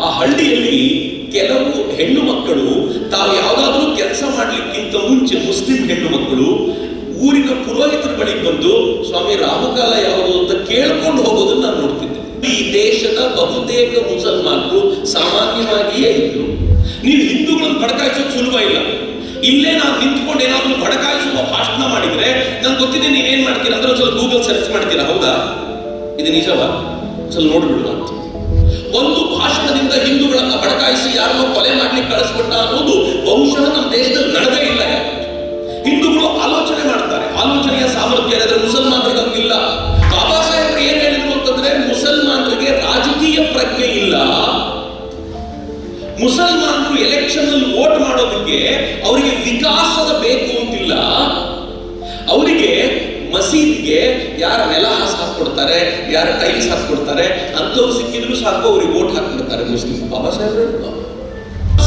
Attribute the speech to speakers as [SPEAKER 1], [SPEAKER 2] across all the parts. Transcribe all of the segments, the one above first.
[SPEAKER 1] ಆ ಹಳ್ಳಿಯಲ್ಲಿ ಕೆಲವು ಹೆಣ್ಣು ಮಕ್ಕಳು ತಾವು ಯಾವುದಾದ್ರೂ ಕೆಲಸ ಮಾಡಲಿಕ್ಕಿಂತ ಮುಂಚೆ ಮುಸ್ಲಿಂ ಹೆಣ್ಣು ಮಕ್ಕಳು ಊರಿನ ಪುರೋಹಿತರ ಬಳಿ ಬಂದು, ಸ್ವಾಮಿ, ರಾಮಕಾಲ ಯಾವುದು ಅಂತ ಕೇಳ್ಕೊಂಡು ಹೋಗೋದನ್ನ ನಾನು ನೋಡ್ತಿದ್ದೆ. ಈ ದೇಶದ ಬಹುತೇಕ ಮುಸಲ್ಮಾನರು ಸಾಮಾನ್ಯವಾಗಿಯೇ ಇದ್ರು. ನೀವು ಹಿಂದೂಗಳನ್ನು ಬಡಕಾಯಿಸೋದು ಸುಲಭ ಇಲ್ಲ. ಇಲ್ಲೇ ನಾನು ನಿಂತ್ಕೊಂಡು ಏನಾದರೂ ಬಡಕಾಯಿಸುವ ಭಾಷಣ ಮಾಡಿದ್ರೆ ನಂಗೆ ಗೊತ್ತಿದೆ ನೀವೇನ್ ಮಾಡ್ತೀರಾ ಅಂದ್ರೆ ಸ್ವಲ್ಪ ಗೂಗಲ್ ಸರ್ಚ್ ಮಾಡ್ತೀರಾ? ಹೌದಾ? ಇದು ನಿಜವಾ? ಸ್ವಲ್ಪ ನೋಡ್ಬಿಡುವ ಅಂತ. ಒಂದು ಭಾಷಣದಿಂದ ಹಿಂದೂಗಳನ್ನ ಬಡಕಾಯಿಸಿ ಯಾರನ್ನೋ ಕೊಲೆ ಮಾಡ್ಲಿಕ್ಕೆ ಕಳಿಸ್ಬಿಟ್ಟ ಅನ್ನೋದು ಬಹುಶಃ ನಮ್ಮ ದೇಶದಲ್ಲಿ ನಡೆದೇ ಇಲ್ಲ ಹಿಂದೂಗಳು ಆಲೋಚನೆ ಮಾಡ್ತಾರೆ. ಆಲೋಚನೆಯ ಸಾಮರ್ಥ್ಯ ಅಂದರೆ ಮುಸಲ್ಮಾನರಿಗೆ ಹಂಗಿಲ್ಲ. ಬಾಬಾ ಸಾಹೇಬ್ರು ಏನ್ ಹೇಳಿದ್ರು ಅಂತಂದ್ರೆ, ಮುಸಲ್ಮಾನರಿಗೆ ರಾಜಕೀಯ ಪ್ರಜ್ಞೆ ಇಲ್ಲ. ಮುಸಲ್ಮಾನರು ಎಲೆಕ್ಷನ್ ಅಲ್ಲಿ ವೋಟ್ ಮಾಡೋದಕ್ಕೆ ಅವರಿಗೆ ವಿಕಾಸದ ಬೇಕು ಅಂತಿಲ್ಲ. ಮಸೀದಿಗೆ ಯಾರ ನೆಲ ಹಾಸ್ ಹಾಕೊಡ್ತಾರೆ ಯಾರ ಟೈಲ್ಸ್ ಹಾಕೊಡ್ತಾರೆ ಅಂಥವ್ರು ಸಿಕ್ಕಿದ್ರು ಸಾಕು ಅವ್ರಿಗೆ ವೋಟ್ ಹಾಕ್ಬಿಡ್ತಾರೆ ಮುಸ್ಲಿಂ. ಬಾಬಾ ಸಾಹೇಬ್ರು?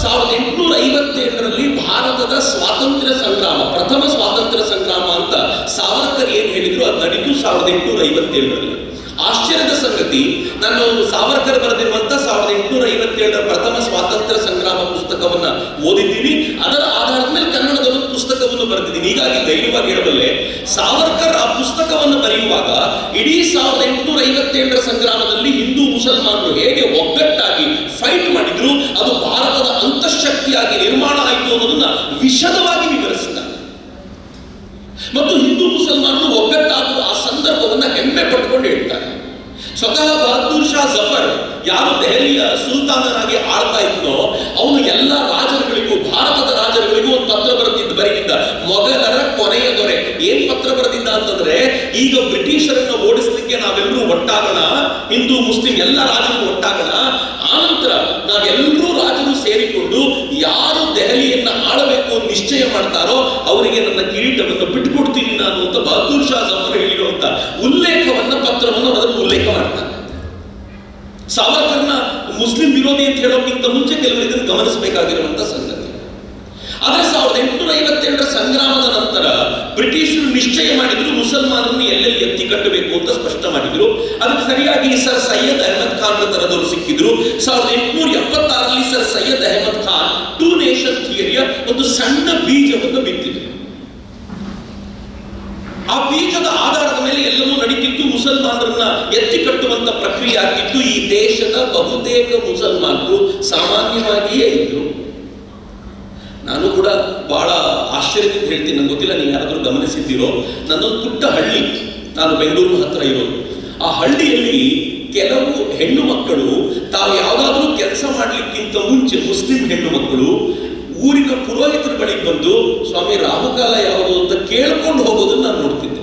[SPEAKER 1] ಸಾವಿರದ ಎಂಟುನೂರ ಐವತ್ತೇಳರಲ್ಲಿ ಭಾರತದ ಸ್ವಾತಂತ್ರ್ಯ ಸಂಗ್ರಾಮ ಪ್ರಥಮ ಸ್ವಾತಂತ್ರ್ಯ ಸಂಗ್ರಾಮ ಅಂತ ಸಾವರ್ಕರ್ ಏನ್ ಹೇಳಿದ್ರು? ಅದು ನಡೀತು ಸಾವಿರದ ಎಂಟುನೂರ ಐವತ್ತೇಳರಲ್ಲಿ. ಆಶ್ಚರ್ಯದ ಸಂಗತಿ, ನಾನು ಸಾವರ್ಕರ್ ಬರೆದಿರುವಂತ ಸಾವಿರದ ಎಂಟುನೂರ ಐವತ್ತೇಳರ ಪ್ರಥಮ ಸ್ವಾತಂತ್ರ್ಯ ಸಂಗ್ರಾಮ ಪುಸ್ತಕವನ್ನ ಓದಿದ್ದೀನಿ. ಅದರ ಆಧಾರದ ಮೇಲೆ ಕನ್ನಡದ ಒಂದು ಪುಸ್ತಕವನ್ನು ಬರೆದಿದ್ದೀನಿ. ಹೀಗಾಗಿ ಧೈರ್ಯವಾಗಿ ಹೇಳಬಲ್ಲೆ, ಸಾವರ್ಕರ್ ಆ ಪುಸ್ತಕವನ್ನು ಬರೆಯುವಾಗ ಇಡೀ ಸಾವಿರದ ಎಂಟುನೂರ ಐವತ್ತೇಳರ ಸಂಗ್ರಾಮದಲ್ಲಿ ಹಿಂದೂ ಮುಸಲ್ಮಾನರು ಹೇಗೆ ಒಗ್ಗಟ್ಟಾಗಿ ಫೈಟ್ ಮಾಡಿದ್ರು, ಅದು ಭಾರತದ ಅಂತಃಶಕ್ತಿಯಾಗಿ ನಿರ್ಮಾಣ ಆಯಿತು ಅನ್ನೋದನ್ನ ವಿಶದವಾಗಿ ವಿವರಿಸಿದ್ದಾರೆ ಮತ್ತು ಹಿಂದೂ ಮುಸಲ್ಮಾನರು ಒಗ್ಗಟ್ಟಾಗುವ ಆ ಸಂದರ್ಭವನ್ನ ಹೆಮ್ಮೆ ಪಟ್ಟುಕೊಂಡು ಹೇಳ್ತಾರೆ. ಸ್ವತಃ ಬಹದ್ದೂರ್ ಶಾ ಜಫರ್ ಯಾರು ದೆಹಲಿಯ ಸುಲ್ತಾನನಾಗಿ ಆಳ್ತಾ ಇದ್ದೋ ಅವನು ಎಲ್ಲ ರಾಜರುಗಳಿಗೂ, ಭಾರತದ ರಾಜರುಗಳಿಗೂ ಒಂದು ಪತ್ರ ಬರೆದಿದ್ದ ಬರೆದಿದ್ದ ಮೊಘಲರ ಕೊನೆಯ ದೊರೆ. ಏನ್ ಪತ್ರ ಬರೆದಿದ್ದ ಅಂತಂದ್ರೆ, ಈಗ ಬ್ರಿಟಿಷರನ್ನ ಓಡಿಸ್ಲಿಕ್ಕೆ ನಾವೆಲ್ಲರೂ ಒಟ್ಟಾಗೋಣ, ಹಿಂದೂ, ಮುಸ್ಲಿಂ ಎಲ್ಲ ರಾಜರು ಒಟ್ಟಾಗೋಣ, ಆನಂತರ ನಾವೆಲ್ಲರೂ ರಾಜರು ಸೇರಿಕೊಂಡು ಯಾರು ದೆಹಲಿಯನ್ನ ಆಳಬೇಕು ನಿಶ್ಚಯ ಮಾಡ್ತಾರೋ, ಅವರಿಗೆ ನನ್ನ ಕಿರೀಟವನ್ನು ಬಿಟ್ಟುಕೊಡ್ತೀನಿ ನಾನು ಅಂತ ಬಹದ್ದೂರ್ ಶಾ ಉಲ್ಲೇಖವನ್ನ ಪತ್ರವನ್ನು ಅದನ್ನು ಉಲ್ಲೇಖ ಮಾಡ್ತಾನೆ ಸಾವರ್ಕರ್ನ ಮುಸ್ಲಿಂ ವಿರೋಧಿ ಅಂತ ಹೇಳೋಕ್ಕಿಂತ ಮುಂಚೆ ಕೆಲವರು ಇದನ್ನು ಗಮನಿಸಬೇಕಾಗಿರುವಂತಹ ಸಂಗತಿ. ಆದರೆ ಸಾವಿರದ ಎಂಟುನೂರ ಐವತ್ತೆರಡರ ಸಂಗ್ರಾಮದ ನಂತರ ಬ್ರಿಟಿಷರು ನಿಶ್ಚಯ ಮಾಡಿದ್ರು ಮುಸಲ್ಮಾನರನ್ನು ಎಲ್ಲೆಲ್ಲಿ ಎತ್ತಿ ಕಟ್ಟಬೇಕು ಅಂತ ಸ್ಪಷ್ಟ ಮಾಡಿದ್ರು. ಅದಕ್ಕೆ ಸರಿಯಾಗಿ ಸರ್ ಸೈಯದ್ ಅಹಮದ್ ಖಾನ್ ತರದವರು ಸಿಕ್ಕಿದ್ರು. ಸಾವಿರದ ಎಂಟುನೂರ ಎಪ್ಪತ್ತಾರರಲ್ಲಿ sir Syed Ahmad Khan two nation ಥಿಯರಿಯ ಒಂದು ಸಣ್ಣ ಬೀಜವನ್ನು ಬಿತ್ತಿದ್ರು. ಆ ಬೀಜದ ಆಧಾರದ ಮೇಲೆ ಎಲ್ಲವೂ ನಡೀತಿತ್ತು. ಮುಸಲ್ಮಾನರನ್ನ ಎತ್ತಿ ಕಟ್ಟುವಂತ ಪ್ರಕ್ರಿಯೆ ಆಗಿತ್ತು ಈ ದೇಶದ ಬಹುತೇಕ ಮುಸಲ್ಮಾನರು ಸಾಮಾನ್ಯವಾಗಿಯೇ ಇದ್ರು. ನಾನು ಕೂಡ ಬಹಳ ಆಶ್ಚರ್ಯದಿಂದ ಹೇಳ್ತೀನಿ. ನಂಗೆ ಗೊತ್ತಿಲ್ಲ ನೀವು ಯಾರಾದ್ರೂ ಗಮನಿಸಿದ್ದೀರೋ. ನನ್ನೊಂದು ಪುಟ್ಟ ಹಳ್ಳಿ, ನಾನು ಬೆಂಗಳೂರು ಹತ್ರ ಇರೋದು. ಆ ಹಳ್ಳಿಯಲ್ಲಿ ಕೆಲವು ಹೆಣ್ಣು ಮಕ್ಕಳು ತಾವು ಯಾವುದಾದ್ರೂ ಕೆಲಸ ಮಾಡಲಿಕ್ಕಿಂತ ಮುಂಚೆ ಮುಸ್ಲಿಂ ಹೆಣ್ಣು ಮಕ್ಕಳು ಊರಿನ ಪುರೋಹಿತರ ಬಳಿಗೆ ಬಂದು, ಸ್ವಾಮಿ ರಾಹುಕಾಲ ಯಾವುದು ಅಂತ ಕೇಳ್ಕೊಂಡು ಹೋಗೋದನ್ನ ನಾನು ನೋಡ್ತಿದ್ದೆ.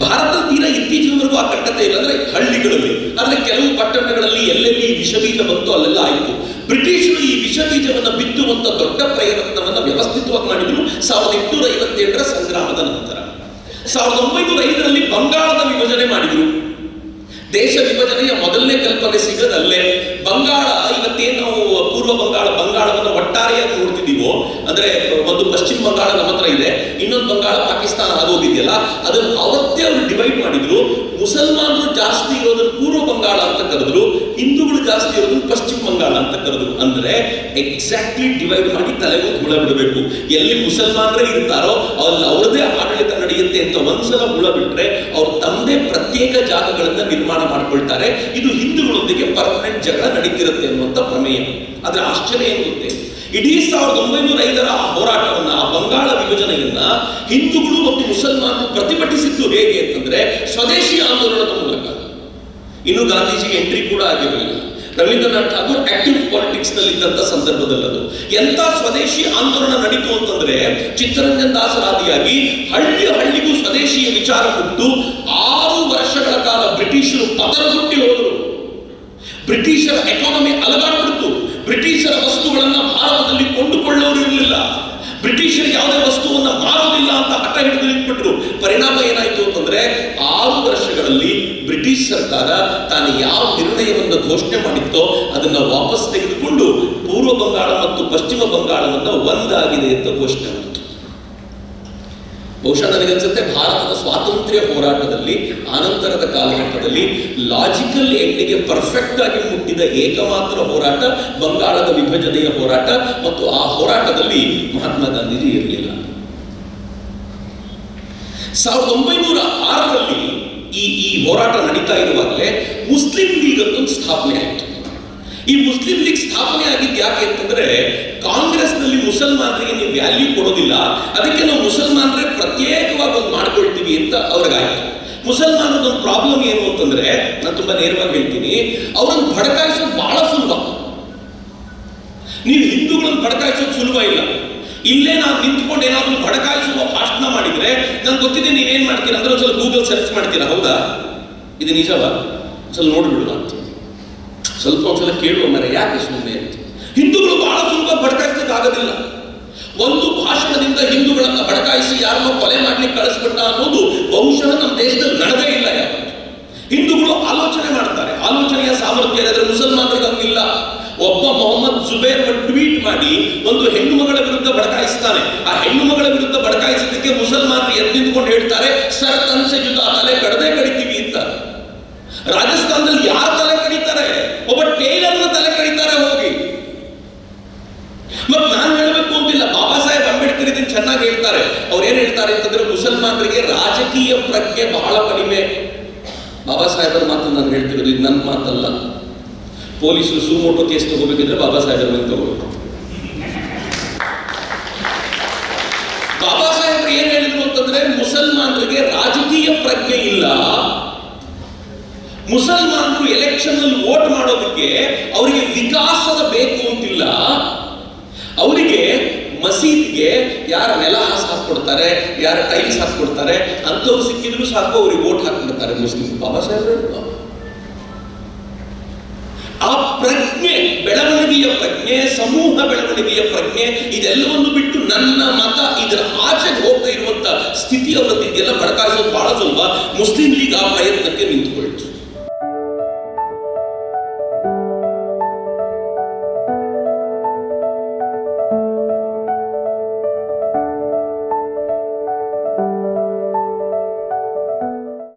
[SPEAKER 1] ಭಾರತದ ತೀರ ಇತ್ತೀಚಿನವರೆಗೂ ಆ ಕಟ್ಟತೆ ಇಲ್ಲ. ಅಂದ್ರೆ ಹಳ್ಳಿಗಳಲ್ಲಿ ಆದ್ರೆ ಕೆಲವು ಪಟ್ಟಣಗಳಲ್ಲಿ ಎಲ್ಲೆಲ್ಲಿ ವಿಷಬೀಜ ಬಂತು ಅಲ್ಲೆಲ್ಲ ಆಯಿತು. ಬ್ರಿಟಿಷರು ಈ ವಿಷಬೀಜವನ್ನು ಬಿತ್ತುವಂತ ದೊಡ್ಡ ಪ್ರಯತ್ನವನ್ನು ವ್ಯವಸ್ಥಿತವಾಗಿ ಮಾಡಿದ್ರು ಸಾವಿರದ ಎಂಟುನೂರ ಐವತ್ತೇಳರ ಸಂಗ್ರಾಮದ ನಂತರ. ಸಾವಿರದ ಒಂಬೈನೂರ ಐದರಲ್ಲಿ ಬಂಗಾಳದ ವಿಭಜನೆ ಮಾಡಿದ್ರು. ದೇಶ ವಿಭಜನೆಯ ಮೊದಲನೇ ಕಲ್ಪನೆ ಸಿಗದಲ್ಲೇ ಬಂಗಾಳ ಇವತ್ತೇನು ಪೂರ್ವ ಬಂಗಾಳ ಅಂದ್ರೆ ಒಂದು ಪಶ್ಚಿಮ ಬಂಗಾಳ ನಮ್ಮ ಹತ್ರ ಇದೆ, ಇನ್ನೊಂದು ಬಂಗಾಳ ಪಾಕಿಸ್ತಾನ ಆಗೋಗಿದೆಯಲ್ಲ ಅದನ್ನು ಅವತ್ತೇ ಅವರು ಡಿವೈಡ್ ಮಾಡಿದ್ರು. ಮುಸಲ್ಮಾನರು ಜಾಸ್ತಿ ಇರೋದನ್ನು ಪೂರ್ವ ಬಂಗಾಳ ಅಂತ ಕರೆದ್ರು, ಹಿಂದೂಗಳು ಜಾಸ್ತಿ ಇರೋದನ್ನು ಪಶ್ಚಿಮ ಬಂಗಾಳ ಅಂತ ಕರೆದ್ರು. ಅಂದ್ರೆ ಎಕ್ಸಾಕ್ಟ್ಲಿ ಡಿವೈಡ್ ಮಾಡಿ ತಲೆಗೂ ಹುಳ ಬಿಡಬೇಕು. ಎಲ್ಲಿ ಮುಸಲ್ಮಾನರೇ ಇರ್ತಾರೋ, ಅಲ್ಲಿ ಅವರದೇ ಆಡಳಿತ ನಡೆಯುತ್ತೆ ಅಂತ ಒಂದ್ಸಲ ಹುಳ ಬಿಟ್ರೆ ಅವ್ರು ತಮ್ಮದೇ ಪ್ರತ್ಯೇಕ ಜಾಗಗಳನ್ನ ನಿರ್ಮಾಣ ಮಾಡ್ಕೊಳ್ತಾರೆ. ಇದು ಹಿಂದೂಗಳೊಂದಿಗೆ ಪರ್ಮನೆಂಟ್ ಜಗಳ ನಡೀತಿರುತ್ತೆ ಅನ್ನುವಂಥ ಪ್ರಮೇಯ ಆದ್ರೆ ಆಶ್ಚರ್ಯ ಏನು ಗೊತ್ತೇ? ಇಡೀ ಸಾವಿರದ ಒಂಬೈನೂರ ಐದರ ಆ ಹೋರಾಟವನ್ನ, ಆ ಬಂಗಾಳ ವಿಭಜನೆಯನ್ನ ಹಿಂದೂಗಳು ಮತ್ತು ಮುಸಲ್ಮಾನರು ಪ್ರತಿಭಟಿಸಿದ್ದು ಹೇಗೆ ಅಂತಂದ್ರೆ ಸ್ವದೇಶಿ ಆಂದೋಲನದ ಮೂಲಕ. ಇನ್ನು ಗಾಂಧೀಜಿಗೆ ಎಂಟ್ರಿ ಕೂಡ ಆಗಿರಲಿಲ್ಲ. ರವೀಂದ್ರನಾಥ್ ಠಾಗೂರ್ ಆಕ್ಟಿವ್ ಪಾಲಿಟಿಕ್ಸ್ನಲ್ಲಿ ಇದ್ದಂತ ಸಂದರ್ಭದಲ್ಲದು. ಎಂತ ಸ್ವದೇಶಿ ಆಂದೋಲನ ನಡೀತು ಅಂತಂದ್ರೆ ಚಿತ್ತರಂಜನ್ ದಾಸರಾದಿಯಾಗಿ ಹಳ್ಳಿ ಹಳ್ಳಿಗೂ ಸ್ವದೇಶಿಯ ವಿಚಾರ ಕೊಟ್ಟು ಆರು ವರ್ಷಗಳ ಕಾಲ ಬ್ರಿಟಿಷರು ಪದರಗುಟ್ಟಿ ಹೋದರು. ಬ್ರಿಟಿಷರ ಎಕಾನಮಿ ಅಲಗಾಡ್ಬಿಡ್ತು. ಬ್ರಿಟಿಷರ ವಸ್ತುಗಳನ್ನು ಭಾರತದಲ್ಲಿ ಕೊಂಡುಕೊಳ್ಳೋರು ಇರಲಿಲ್ಲ. ಬ್ರಿಟಿಷರು ಯಾವುದೇ ವಸ್ತುವನ್ನು ಮಾರೋದಿಲ್ಲ ಅಂತ ಹಠ ಹಿಡಿದು ನಿಂತ್ಬಿಟ್ರು. ಪರಿಣಾಮ ಏನಾಯಿತು ಅಂತಂದ್ರೆ ಆರು ವರ್ಷಗಳಲ್ಲಿ ಬ್ರಿಟಿಷ್ ಸರ್ಕಾರ ತಾನು ಯಾವ ನಿರ್ಣಯವನ್ನು ಘೋಷಣೆ ಮಾಡಿತ್ತೋ ಅದನ್ನ ವಾಪಸ್ ತೆಗೆದುಕೊಂಡು ಪೂರ್ವ ಬಂಗಾಳ ಮತ್ತು ಪಶ್ಚಿಮ ಬಂಗಾಳವನ್ನು ಒಂದಾಗಿದೆ ಅಂತ ಘೋಷಣೆ ಮಾಡಿತು ಬಹುಶಃ ನನಗನ್ಸುತ್ತೆ ಭಾರತದ ಸ್ವಾತಂತ್ರ್ಯ ಹೋರಾಟದಲ್ಲಿ, ಆನಂತರದ ಕಾಲಘಟ್ಟದಲ್ಲಿ ಲಾಜಿಕಲ್ ಎಂಡಿಗೆ ಪರ್ಫೆಕ್ಟ್ ಆಗಿ ಮುಟ್ಟಿದ ಏಕಮಾತ್ರ ಹೋರಾಟ, ಬಂಗಾಳದ ವಿಭಜನೆಯ ಹೋರಾಟ ಮತ್ತು ಆ ಹೋರಾಟದಲ್ಲಿ ಮಹಾತ್ಮ ಗಾಂಧೀಜಿ ಇರಲಿಲ್ಲ. ಸಾವಿರದ ಒಂಬೈನೂರ ಆರರಲ್ಲಿ ಈ ಈ ಹೋರಾಟ ನಡೀತಾ ಇರುವಾಗಲೇ ಮುಸ್ಲಿಂ ಲೀಗ್ ಅಂತ ಸ್ಥಾಪನೆ ಆಯಿತು. ಈ ಮುಸ್ಲಿಂ ಲೀಗ್ ಸ್ಥಾಪನೆ ಆಗಿದ್ದು ಯಾಕೆ ಅಂತಂದ್ರೆ ಕಾಂಗ್ರೆಸ್ನಲ್ಲಿ ಮುಸಲ್ಮಾನರಿಗೆ ನೀವು ವ್ಯಾಲ್ಯೂ ಕೊಡೋದಿಲ್ಲ, ಅದಕ್ಕೆ ನಾವು ಮುಸಲ್ಮಾನರೇ ಪ್ರತ್ಯೇಕವಾಗಿ ಒಂದು ಮಾಡ್ಕೊಳ್ತೀವಿ ಅಂತ ಅವ್ರಿಗಾಯ್ತು ಮುಸಲ್ಮಾನರದ ಒಂದು ಪ್ರಾಬ್ಲಮ್ ಏನು ಅಂತಂದ್ರೆ, ನಾನು ತುಂಬಾ ನೇರವಾಗಿ ಹೇಳ್ತೀನಿ, ಅವ್ರನ್ನ ಭಡಕಾಯಿಸೋದು ಬಹಳ ಸುಲಭ. ನೀವು ಹಿಂದೂಗಳನ್ನು ಭಡಕಾಯಿಸೋದು ಸುಲಭ ಇಲ್ಲ. ಇಲ್ಲೇ ನಾವು ನಿಂತ್ಕೊಂಡು ಏನಾದರೂ ಭಡಕಾಯಿಸುವ ಭಾಷಣ ಮಾಡಿದ್ರೆ, ನಂಗೆ ಗೊತ್ತಿದೆ ನೀವೇನು ಮಾಡ್ತೀರಾ ಅಂದ್ರೆ ಒಂದ್ಸಲ ಗೂಗಲ್ ಸರ್ಚ್ ಮಾಡ್ತೀರಾ, ಹೌದಾ? ಇದು ನಿಜವ? ಸ್ವಲ್ಪ ನೋಡ್ಬಿಡುವ ಅಂತ. ಸ್ವಲ್ಪ ಒಂದ್ಸಲ ಕೇಳುವ ಮರ, ಯಾಕೆ ಸುಮ್ಮನೆ ಅಂತ. ಹಿಂದೂಗಳು ಬಹಳ ಸುಲಭ ಆಗೋದಿಲ್ಲ ಒಂದು ಭಾಷಣದಿಂದ ಹಿಂದೂಗಳನ್ನು ಬಡಕಾಯಿಸಿ ಯಾರನ್ನೋ ಕೊಲೆ ಮಾಡ್ಲಿಕ್ಕೆ ಕಳಿಸ್ಬಿಟ್ಟ ಅನ್ನೋದು ಬಹುಶಃ ನಮ್ಮ ದೇಶದಲ್ಲಿ ನಡೆದೇ ಇಲ್ಲ ಹಿಂದೂಗಳು ಆಲೋಚನೆ ಮಾಡ್ತಾರೆ. ಆಲೋಚನೆಯ ಸಾಮರ್ಥ್ಯ ಇದ್ರೆ ಮುಸಲ್ಮಾನರಿಗೆ ಹಂಗಿಲ್ಲ. ಒಬ್ಬ ಮೊಹಮ್ಮದ್ ಜುಬೇರ್ ಟ್ವೀಟ್ ಮಾಡಿ ಒಂದು ಹೆಣ್ಣು ಮಗಳ ವಿರುದ್ಧ ಬಡಕಾಯಿಸ್ತಾನೆ ಆ ಹೆಣ್ಣು ಮಗಳ ವಿರುದ್ಧ ಬಡಕಾಯಿಸಿದ್ದಕ್ಕೆ ಮುಸಲ್ಮಾನರು ಎದ್ದು ನಿಂತ್ಕೊಂಡು ಹೇಳ್ತಾರೆ, ಸರ್ ತನ್ಸೆ ಜುತ ತಲೆ ಕಡದೆ ಕಡಿತೀವಿ ಅಂತ. ರಾಜಸ್ಥಾನದಲ್ಲಿ ಯಾರ ತಲೆ ಕಡಿತಾರೆ? ಒಬ್ಬ ಟೇಲರ್ನ ತಲೆ ಕಡಿತಾರೆ ಹೋಗಿ ಮತ್ ನಾನು ಹೇಳಬೇಕು ಅಂತಿಲ್ಲ ಬಾಬಾ ಸಾಹೇಬ್ ಅಂಬೇಡ್ಕರ್ ಇದನ್ನ ಚೆನ್ನಾಗಿ ಹೇಳ್ತಾರೆ ಅವ್ರು ಏನ್ ಹೇಳ್ತಾರೆ ಅಂತಂದ್ರೆ ಮುಸಲ್ಮಾನರಿಗೆ ರಾಜಕೀಯ ಪ್ರಜ್ಞೆ ಬಹಳ ಕಡಿಮೆ ಬಾಬಾ ಸಾಹೇಬರ ಮಾತು ನಾನು ಹೇಳ್ತಿರೋದು ಇದು ನನ್ನ ಮಾತಲ್ಲ. ಪೊಲೀಸರು ಸುಮೋಟೋ ಕೇಸ್ ತಗೋಬೇಕಿದ್ರೆ ಬಾಬಾ ಸಾಹೇಬರ ಮೇಲೆ ತಗೋಬೇಕು. ಬಾಬಾ ಸಾಹೇಬ್ರು ಏನ್ ಹೇಳಿದ್ರು ಅಂತಂದ್ರೆ ಮುಸಲ್ಮಾನರಿಗೆ ರಾಜಕೀಯ ಪ್ರಜ್ಞೆ ಇಲ್ಲ. ಮುಸಲ್ಮಾನರು ಎಲೆಕ್ಷನ್ ಅಲ್ಲಿ ವೋಟ್ ಮಾಡೋದಕ್ಕೆ ಅವರಿಗೆ ವಿಕಾಸದ ಬೇಕು ಅಂತಿಲ್ಲ. ಅವರಿಗೆ ಮಸೀದ್ಗೆ ಯಾರು ನೆಲ ಹಾಸ್ ಹಾಕ್ಕೊಡ್ತಾರೆ, ಯಾರ ಟೈಲ್ಸ್ ಹಾಕ್ಕೊಡ್ತಾರೆ, ಅಂಥವ್ರು ಸಿಕ್ಕಿದ್ರು ಸಾಕು, ಅವ್ರಿಗೆ ಓಟ್ ಹಾಕ್ಬಿಡ್ತಾರೆ ಮುಸ್ಲಿಂ ಬಾಬಾ ಸಾಹೇಬ್ ಆ ಪ್ರಜ್ಞೆ, ಬೆಳವಣಿಗೆಯ ಪ್ರಜ್ಞೆ, ಸಮೂಹ ಬೆಳವಣಿಗೆಯ ಪ್ರಜ್ಞೆ, ಇದೆಲ್ಲವನ್ನು ಬಿಟ್ಟು ನನ್ನ ಮತ ಇದರ ಆಚೆಗೆ ಹೋಗ್ತಾ ಇರುವಂತ ಸ್ಥಿತಿ ಅವರದ್ದು ಇದೆಲ್ಲ ಬಡಕಾಯಿಸೋದು ಬಹಳ ಸ್ವಲ್ಪ ಮುಸ್ಲಿಂ ಲೀಗ್ ಆ ಪ್ರಯತ್ನಕ್ಕೆ ನಿಂತುಕೊಳ್ತು.